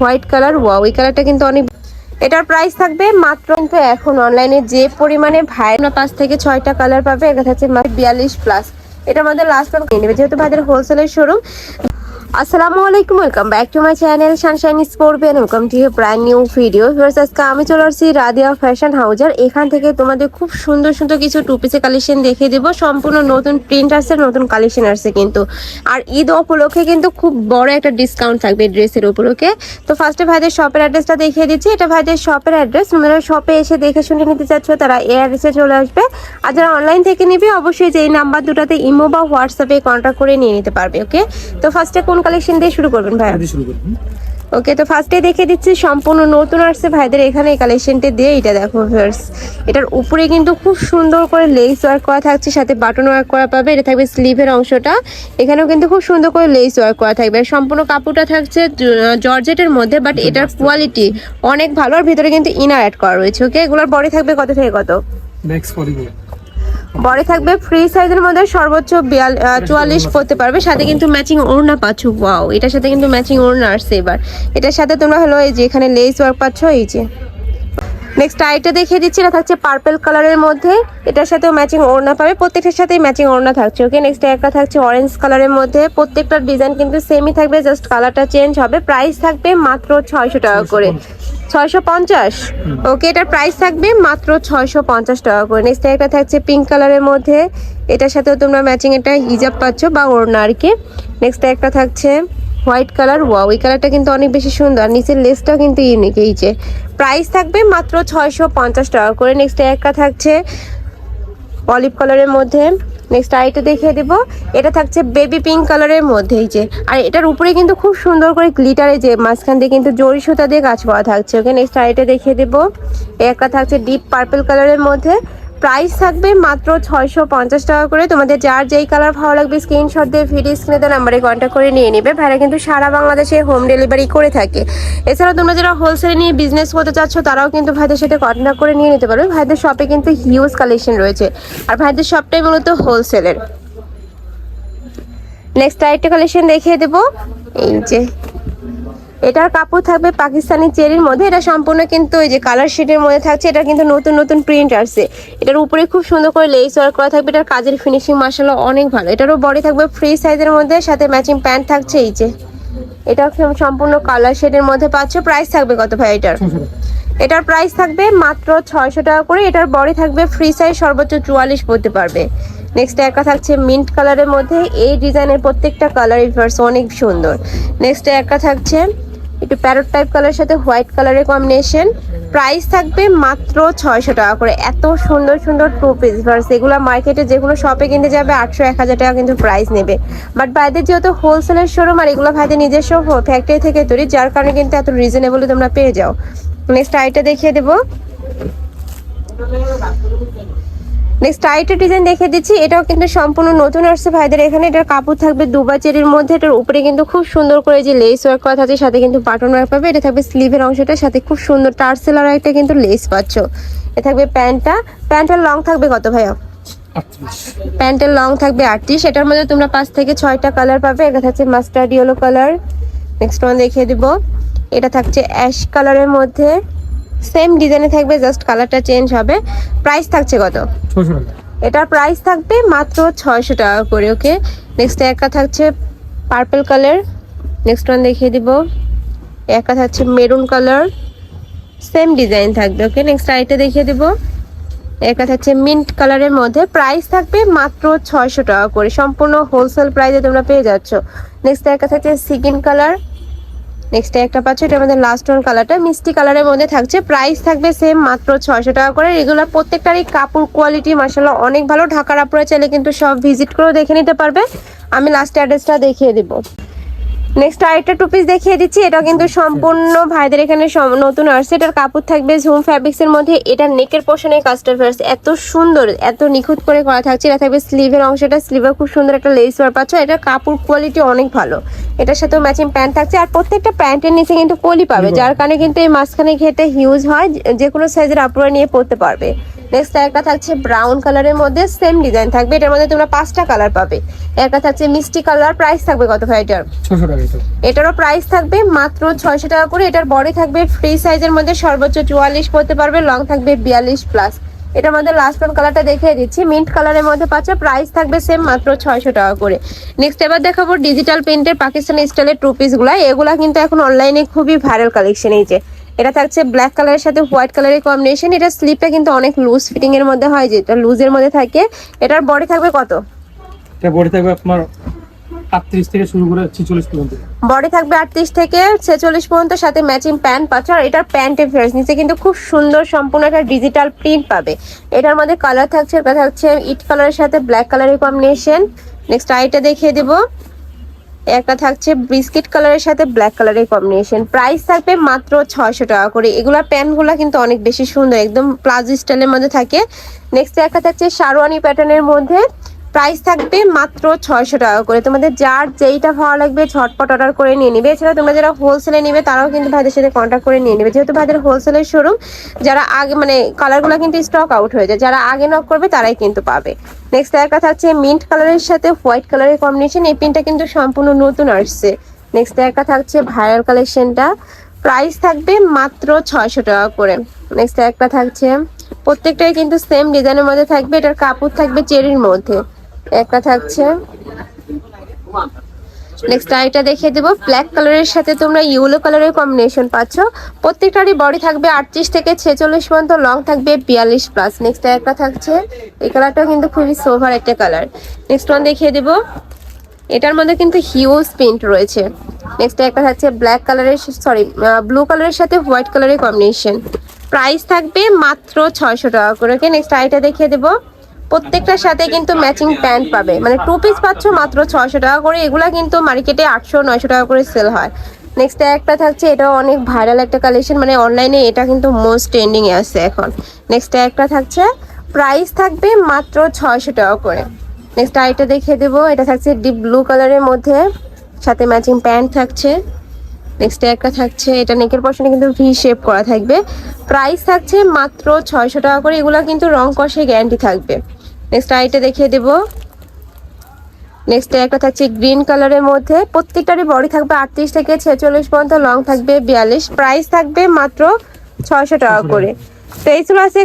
White colour, wow, এই কালারটা কিন্তু অনেক এটার প্রাইস থাকবে মাত্র কিন্তু এখন অনলাইনে যে পরিমাণে ভাই আপনার পাঁচ থেকে ছয়টা কালার পাবে এটা মাত্র বিয়াল্লিশ প্লাস এটা আমাদের লাস্ট ওয়ান নেবে, যেহেতু ভাইদের হোলসেলের শোরুম আসসালামু আলাইকুম welcome back to my channel sunshine sport Ben welcome to brand new video আজকে আমি চলে আসছি রাদিয়া ফ্যাশন হাউজার এখান থেকে তোমাদের খুব সুন্দর সুন্দর কিছু টু পিসের কালেকশন দেখিয়ে দেবো। সম্পূর্ণ নতুন প্রিন্ট আসছে, নতুন কালেকশন আসছে কিন্তু। আর ঈদ উপলক্ষে কিন্তু খুব বড় একটা ডিসকাউন্ট থাকবে ড্রেসের উপলক্ষে। তো ফার্স্টে ভাইদের শপের অ্যাড্রেসটা দেখিয়ে দিচ্ছি। এটা ভাইদের শপের অ্যাড্রেস তোমরা শপে এসে দেখে শুনে নিতে চাচ্ছ, তারা এই অ্যাড্রেসে চলে আসবে। আর যারা অনলাইন থেকে নিবে, অবশ্যই যে এই নাম্বার দুটাতে ইমো বা হোয়াটসঅ্যাপে কন্ট্যাক্ট করে নিয়ে নিতে পারবে ওকে তো ফার্স্টে কোন কালেকশন দিয়ে শুরু করবেন ভাই শুরু করুন ওকে তো ফার্স্টে দেখে দিচ্ছি সম্পূর্ণ নতুন আসছে ভাইদের এখানে এই কালেকশনটা দিয়ে। এটা দেখো ফার্স এটার উপরে কিন্তু খুব সুন্দর করে লেস ওয়ার্ক করা থাকছে সাথে বাটন ওয়ার্ক করা পাবে। এটা থাকবে স্লিভের অংশটা। এখানেও কিন্তু খুব সুন্দর করে লেস ওয়ার্ক করা থাকবে। আর সম্পূর্ণ কাপড়টা থাকছে জর্জেটের মধ্যে বাট এটার কোয়ালিটি অনেক ভালো। আর ভিতরে কিন্তু ইনার অ্যাড করা রয়েছে ওকে এগুলোর বডি থাকবে কত থেকে কত? নেক্সট পলিগুলো। বডি থাকবে ফ্রি সাইজের মধ্যে সর্বোচ্চ চুয়াল্লিশ পড়তে পারবে। সাথে কিন্তু ম্যাচিং ওড়না পাচ্ছ ওয়াও এটার সাথে কিন্তু ম্যাচিং ওড়না আসছে এবার। এটার সাথে তোমরা হলো এই যে এখানে লেস ওয়ার্ক পাচ্ছ, এই যে। নেক্সট আইটা দেখিয়ে দিচ্ছি, এটা থাকছে পার্পল কালারের মধ্যে। এটার সাথেও ম্যাচিং ওড়না পাবে, প্রত্যেকটার সাথেই ম্যাচিং ওড়না থাকছে ওকে নেক্সট একটা থাকছে অরেঞ্জ কালারের মধ্যে। প্রত্যেকটার ডিজাইন কিন্তু সেমই থাকবে জাস্ট কালারটা চেঞ্জ হবে। প্রাইস থাকবে মাত্র ছয়শো টাকা করে। ছয়শো পঞ্চাশ। ওকে, এটার প্রাইস থাকবে মাত্র ছয়শো পঞ্চাশ টাকা করে। নেক্সট একটা থাকছে পিঙ্ক কালারের মধ্যে। এটার সাথেও তোমরা ম্যাচিং একটা হিজাব পাচ্ছ বা ওড়না আর কি। নেক্সট একটা থাকছে হোয়াইট কালার ওয়াও এই কালারটা কিন্তু অনেক বেশি সুন্দর। নিচের লেসটাও কিন্তু ইউনিক এই প্রাইস থাকবে মাত্র ছয়শো পঞ্চাশ টাকা করে। নেক্সট একটা থাকছে অলিভ কালারের মধ্যে। নেক্সট আইটা দেখিয়ে দেবো। এটা থাকছে বেবি পিঙ্ক কালারের মধ্যেই যে। আর এটার উপরে কিন্তু খুব সুন্দর করে গ্লিটারে যে মাঝখান দিয়ে কিন্তু জরি সুতা দিয়ে কাজ করা থাকছে। ওকে নেক্সট আইটা দেখিয়ে দেবো। একটা থাকছে ডিপ পার্পল কালারের মধ্যে। প্রাইস থাকবে মাত্র ছয়শো পঞ্চাশ টাকা করে। তোমাদের যার যেই কালার ভালো লাগবে স্ক্রিনশট দিয়ে ভিডিও স্ক্রিনে নাম্বারে কন্ট্যাক্ট করে নিয়ে নেবে। ভাইরা কিন্তু সারা বাংলাদেশে হোম ডেলিভারি করে থাকে। এছাড়াও তোমরা যারা হোলসেলে নিয়ে বিজনেস করতে চাচ্ছ, তারাও কিন্তু ভাইদের সাথে কন্ট্যাক্ট করে নিয়ে নিতে পারবে। ভাইদের শপে কিন্তু হিউজ কালেকশন রয়েছে। আর ভাইদের শপটাই মূলত হোলসেলের নেক্সট আরেকটা কালেকশন দেখিয়ে দেবো। এই যে এটার কাপড় থাকবে পাকিস্তানি চেরির মধ্যে। এটা সম্পূর্ণ কিন্তু ওই যে কালার শেডের মধ্যে থাকছে। এটা কিন্তু নতুন নতুন প্রিন্ট আসছে। এটার উপরে খুব সুন্দর করে লেস ওয়ার্ক করা থাকবে। এটার কাজের ফিনিশিং মাসাল্লাহ অনেক ভালো। এটারও বডি থাকবে ফ্রি সাইজের মধ্যে সাথে ম্যাচিং প্যান্ট থাকছে এই যে। এটা সম্পূর্ণ কালার শেডের মধ্যে পাচ্ছ। প্রাইস থাকবে কত ভাই এটার? এটার প্রাইস থাকবে মাত্র ছয়শো টাকা করে। এটার বডি থাকবে ফ্রি সাইজ সর্বোচ্চ চুয়াল্লিশ পড়তে পারবে। নেক্সট একটা থাকছে মিন্ট কালারের মধ্যে। এই ডিজাইনের প্রত্যেকটা কালার ইনভার্স অনেক সুন্দর। নেক্সট একটা থাকছে একটু প্যারট টাইপ কালারের সাথে হোয়াইট কালারের কম্বিনেশন প্রাইস থাকবে মাত্র ছয়শো টাকা করে। এত সুন্দর সুন্দর টু পিস ভার্স এগুলো মার্কেটে যে কোনো শপে কিনতে যাবে, আটশো, এক হাজার টাকা কিন্তু প্রাইস নেবে। বাট ভাইদের যেহেতু হোলসেলের শোরুম আর এগুলো ভাইদের নিজস্ব ফ্যাক্টরি থেকে তৈরি, যার কারণে কিন্তু এত রিজনেবল তোমরা পেয়ে যাও। নেক্সট আইটা দেখিয়ে দেবো। নেক্সট আইটা ডিজাইন দেখিয়ে দিচ্ছি। এটাও কিন্তু সম্পূর্ণ নতুন আসছে ভাইদের। এখানে এটার কাপড় থাকবে দুবা চেরির মধ্যে। এটার উপরে কিন্তু খুব সুন্দর করে যে লেস ওয়ার্ক করা আছে সাথে কিন্তু বাটন ওয়ার্ক পাবে। এটা থাকবে স্লিভের অংশটার সাথে খুব সুন্দর টার্সেলার একটা কিন্তু লেস পাচ্ছ। এ থাকবে প্যান্টটা। প্যান্টের লং থাকবে কত ভাইয়া? প্যান্টের লং থাকবে আটত্রিশ। এটার মধ্যে তোমরা পাঁচ থেকে ছয়টা কালার পাবে। এটা থাকছে mustard yellow colour next one দেখিয়ে দিব। এটা থাকছে অ্যাশ কালারের মধ্যে। সেম ডিজাইনে থাকবে জাস্ট কালারটা চেঞ্জ হবে। প্রাইস থাকছে কত? এটার প্রাইস থাকবে মাত্র ছয়শো টাকা করে ওকে নেক্সট একটা থাকছে পার্পল কালার নেক্সট ওয়ান দেখিয়ে দিব। একটা থাকছে মেরুন কালার সেম ডিজাইন থাকবে ওকে নেক্সট আইটা দেখিয়ে দিব। একটা থাকছে মিন্ট কালারের মধ্যে। প্রাইস থাকবে মাত্র ছয়শো টাকা করে। সম্পূর্ণ হোলসেল প্রাইসে তোমরা পেয়ে যাচ্ছ। নেক্সট একটা থাকছে সিকিন কালার নেক্সট একটা পাচ্ছ, এটা আমাদের লাস্ট ওয়ান কালারটা মিষ্টি কালারের মধ্যে থাকছে। প্রাইস থাকবে সেম মাত্র ছয়শো টাকা করে। এগুলো প্রত্যেকটারই কাপড় কোয়ালিটি মাসাল্লাহ অনেক ভালো। ঢাকার আপুরা চাইলে কিন্তু সব ভিজিট করেও দেখে নিতে পারবে। আমি লাস্ট অ্যাড্রেসটা দেখিয়ে দিব। নেক্সট আরেকটা টু পিস দেখিয়ে দিচ্ছি। এটা কিন্তু সম্পূর্ণ ভাইদের এখানে নতুন আসছে। এটার কাপড় থাকবে ঝুম ফ্যাব্রিক্স এর মধ্যে। এটা নেকের পোর্শনে কাস্টার ফেয়ার্স এত সুন্দর, এত নিখুঁত করে করা থাকছে। এটা থাকবে স্লিভের অংশটা। স্লিভে খুব সুন্দর একটা লেস ওয়ার পাচ্ছ। এটার কাপড় কোয়ালিটি অনেক ভালো। এটার সাথেও ম্যাচিং প্যান্ট থাকছে। আর প্রত্যেকটা প্যান্টের নিচে কিন্তু কলি পাবে যার কারণে কিন্তু এই মাঝখানে ঘেটে হিউজ হয় যে- কোনো সাইজের আপুরা নিয়ে পরতে পারবে। নেক্সট একটা থাকছে ব্রাউন কালারের মধ্যে সেম ডিজাইন থাকবে। এটার মধ্যে তোমরা পাঁচটা কালার পাবে। একটা থাকছে মিষ্টি কালার প্রাইস থাকবে কত ভাই এটার? এটারও প্রাইস থাকবে মাত্র ছয়শো টাকা করে। এটার বডি থাকবে ফ্রি সাইজের মধ্যে সর্বোচ্চ চুয়াল্লিশ পড়তে পারবে লং থাকবে বিয়াল্লিশ প্লাস এটার মধ্যে লাস্ট ওয়ান কালারটা দেখিয়ে দিচ্ছি। মিন্ট কালারের মধ্যে পাচ্ছে প্রাইস থাকবে সেম মাত্র ছয়শো টাকা করে। নেক্সট এবার দেখাবো ডিজিটাল প্রিন্টের পাকিস্তানি স্টাইলের টু পিসগুলো এগুলা কিন্তু এখন অনলাইনে খুবই ভাইরাল কালেকশন এই যে। এটা থাকছে ব্ল্যাক কালারের সাথে হোয়াইট কালারের কম্বিনেশন এটা স্লিপটা কিন্তু অনেক লুজ ফিটিং এর মধ্যে হয় যেটা লুজের মধ্যে থাকে। এটার বডি থাকবে কত? এটা বডি থাকবে আপনার আটত্রিশ থেকে শুরু করে ছিচল্লিশ পর্যন্ত। বডি থাকবে আটত্রিশ থেকে ছেচল্লিশ পর্যন্ত, সাথে ম্যাচিং প্যান্ট পাচ্ছ, আর এটার প্যান্টের ফেয়ার্স নিচে কিন্তু খুব সুন্দর সম্পূর্ণ একটা ডিজিটাল প্রিন্ট পাবে। এটার মধ্যে কালার থাকছে এটা থাকছে ইট কালারের সাথে ব্ল্যাক কালারের কম্বিনেশন নেক্সট আইটা দেখিয়ে দেবো। একটা থাকছে বিস্কিট কালারের সাথে ব্ল্যাক কালারের কম্বিনেশন প্রাইস থাকবে মাত্র ছয়শো টাকা করে। এগুলা প্যান্টগুলো কিন্তু অনেক বেশি সুন্দর, একদম প্লাজো স্টাইলের মধ্যে থাকে। নেক্সট একটা থাকছে শারওয়ানি প্যাটার্নের মধ্যে। প্রাইস থাকবে মাত্র ছয়শো টাকা করে। তোমাদের যার যেইটা ভালো লাগবে ঝটপট অর্ডার করে নিয়ে নিবে। এছাড়া তোমরা যারা হোলসেলে নিবে, তারাও কিন্তু ভাইদের সাথে কন্ট্যাক্ট করে নিয়ে নেবে। যেহেতু ভাইদের হোলসেলের শোরুম যারা আগে মানে কালারগুলো কিন্তু স্টক আউট হয়ে যায়। যারা আগে নক করবে, তারাই কিন্তু পাবে। নেক্সট একটা থাকছে মিন্ট কালারের সাথে হোয়াইট কালারের কম্বিনেশন এই পিনটা কিন্তু সম্পূর্ণ নতুন আসছে। নেক্সট একটা থাকছে ভাইরাল কালেকশনটা প্রাইস থাকবে মাত্র ছয়শো টাকা করে। নেক্সট একটা থাকছে প্রত্যেকটাই কিন্তু সেম ডিজাইনের মধ্যে থাকবে। এটার কাপড় থাকবে চেরির মধ্যে। একটা থাকছে। নেক্সট আইটা দেখিয়ে দেবো। ব্ল্যাক কালারের সাথে তোমরা ইয়েলো কালারের কম্বিনেশন পাচ্ছ। প্রত্যেকটারই বডি থাকবে আটত্রিশ থেকে ছেচল্লিশ পর্যন্ত লং থাকবে বিয়াল্লিশ প্লাস নেক্সট একটা থাকছে। এই কালারটাও কিন্তু খুবই সোভার একটা কালার নেক্সট ওয়ান দেখিয়ে দেবো। এটার মধ্যে কিন্তু হিউজ প্রিন্ট রয়েছে। নেক্সট একটা থাকছে ব্ল্যাক কালারের সরি ব্লু কালারের সাথে হোয়াইট কালারের কম্বিনেশন প্রাইস থাকবে মাত্র ছয়শো টাকা করে। নেক্সট আইটা দেখিয়ে দেবো। প্রত্যেকটার সাথে কিন্তু ম্যাচিং প্যান্ট পাবে। মানে টু পিস পাচ্ছ মাত্র ছয়শো টাকা করে, এগুলা কিন্তু মার্কেটে আটশো, নয়শো টাকা করে সেল হয়। নেক্সট একটা থাকছে, এটাও অনেক ভাইরাল একটা কালেকশন মানে অনলাইনে এটা কিন্তু মোস্ট ট্রেন্ডিং এ আছে এখন। নেক্সট একটা থাকছে প্রাইস থাকবে মাত্র ছয়শো টাকা করে। নেক্সট আইটা দেখিয়ে দেবো, এটা থাকছে ডিপ ব্লু কালারের মধ্যে, সাথে ম্যাচিং প্যান্ট থাকছে। নেক্সট একটা থাকছে, এটা নেকের পশনে কিন্তু ভি শেপ করা থাকবে। প্রাইস থাকছে মাত্র ছয়শো টাকা করে, এগুলো কিন্তু রং কষে গ্যারান্টি থাকবে। নেক্সট আইটা দেখিয়ে দেব। নেক্সট একটা থাকছে গ্রিন কালারের মধ্যে। প্রত্যেকটারই বডি থাকবে আটত্রিশ থেকে ছেচল্লিশ পর্যন্ত লং থাকবে বিয়াল্লিশ। প্রাইস থাকবে মাত্র ছয়শো টাকা করে। তো এই ছিল আছে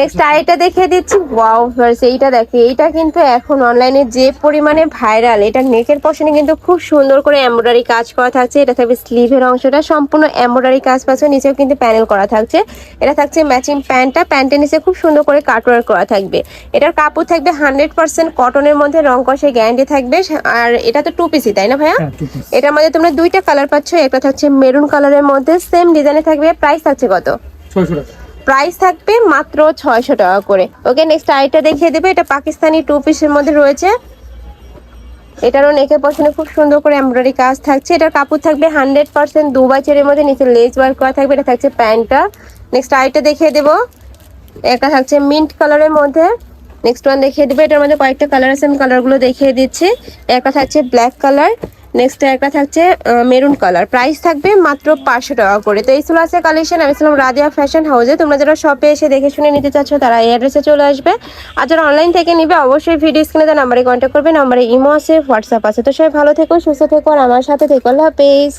নেক্সট আইটা দেখিয়ে দিচ্ছি। ওয়াও ভার্স এইটা দেখে। এইটা কিন্তু এখন অনলাইনে যে পরিমাণে ভাইরাল এটা নেকের পশনে কিন্তু খুব সুন্দর করে এমব্রয়ডারি কাজ করা থাকছে। এটা থাকবে স্লিভের অংশটা। সম্পূর্ণ এমব্রয়ডারি কাজ পাচ্ছে। নিচেও কিন্তু প্যানেল করা থাকছে। এটা থাকছে ম্যাচিং প্যান্টটা প্যান্টের নিচে খুব সুন্দর করে কাটওয়ার্ক করা থাকবে। এটার কাপড় থাকবে হান্ড্রেড পার্সেন্ট কটনের মধ্যে রং কষে গ্যারান্টি থাকবে। আর এটা তো টু পিসি তাই না ভাইয়া? হ্যাঁ এটার মধ্যে তোমরা দুইটা কালার পাচ্ছ। একটা থাকছে মেরুন কালারের মধ্যে। সেম ডিজাইনে থাকবে। প্রাইস থাকছে কত? ছয়শো টাকা। প্রাইস থাকবে মাত্র ছয়শো টাকা করে। ওকে নেক্সট আইটা দেখিয়ে দেবে। এটা পাকিস্তানি টু পিসের মধ্যে রয়েছে। এটারও নেকের পছনে খুব সুন্দর করে এমব্রয়ডারি কাজ থাকছে। এটার কাপড় থাকবে হান্ড্রেড পার্সেন্ট দু বছরের মধ্যে, নিচে লেস ওয়ার্ক করা থাকবে। এটা থাকছে প্যান্টটা। নেক্সট আইটা দেখিয়ে দেবো। একটা থাকছে মিন্ট কালারের মধ্যে। নেক্সট ওয়ান দেখিয়ে দেবে। এটার মধ্যে কয়েকটা কালার আছে আমি কালারগুলো দেখিয়ে দিচ্ছি। একটা থাকছে ব্ল্যাক কালার নেক্সট একটা থাকছে মেরুন কালার প্রাইস থাকবে মাত্র পাঁচশো টাকা করে। তো এই ছিল আছে কালেকশন আমি ছিলাম রাদিয়া ফ্যাশন হাউসে তোমরা যারা শপে এসে দেখে শুনে নিতে চাচ্ছ, তারা এই অ্যাড্রেসে চলে আসবে। আর যারা অনলাইন থেকে নিবে, অবশ্যই ভিডিও স্ক্রিনে তার নাম্বারে কন্ট্যাক্ট করবে। নাম্বারে ইমো আছে হোয়াটসঅ্যাপ আছে। তো সবাই ভালো থেকো, সুস্থ থেকো, আর আমার সাথে থেকো। আল্লাহ হাফেজ।